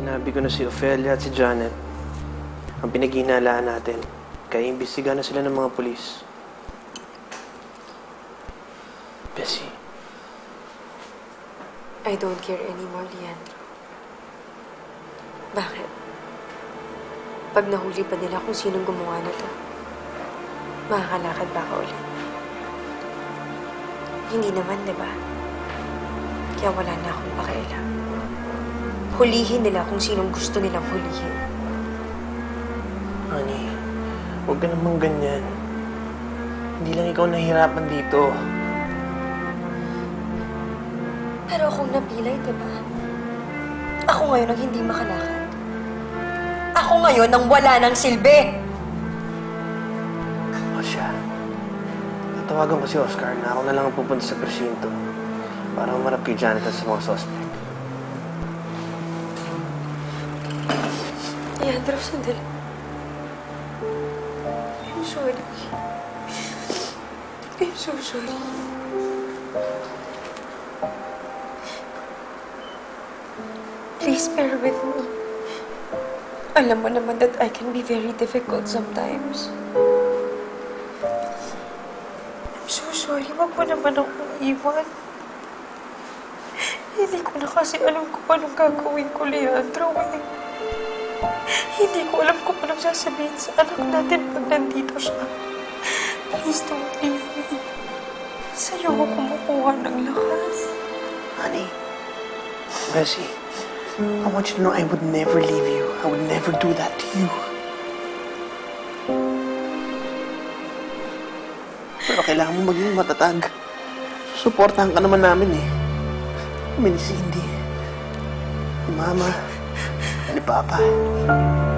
Sinabi ko na si Ophelia at si Janet ang pinaghinalaan natin. Kaya imbestiga na sila ng mga pulis. Bessie, I don't care anymore, Leandro. Bakit? Pag nahuli pa nila kung sinong gumawa nito, makakalakad ba ako ulit? Hindi naman, di ba? Kaya wala na akong pakialam. Hulihin nila kung sinong gusto nilang hulihin. honey, huwag ka namang ganyan. Hindi lang ikaw nahihirapan dito. Pero akong napilay, di ba? Ako ngayon ang hindi makalakad. Ako ngayon ang wala ng silbi! O siya, tatawagan ko si Oscar na ako na lang ang pupunta sa presinto para umarap kay Janet at sa mga suspect. Leandro, sandali. I'm sorry. I'm so sorry. Please bear with me. Alam mo naman that I can be very difficult sometimes. I'm so sorry. Wag mo naman akong iwan. Hindi ko na kasi alam kung anong gagawin ko, Leandro. Eh. Hindi ko alam kung anong sasabihin sa anak natin pag nandito siya. Please don't leave me. Sa'yo ko kumukuha ng lakas. Honey, Bessie, I want you to know I would never leave you. I would never do that to you. Pero kailangan mo maging matatag. Suportahan ka naman namin eh. Kami ni Cindy, Mama, ni Papa.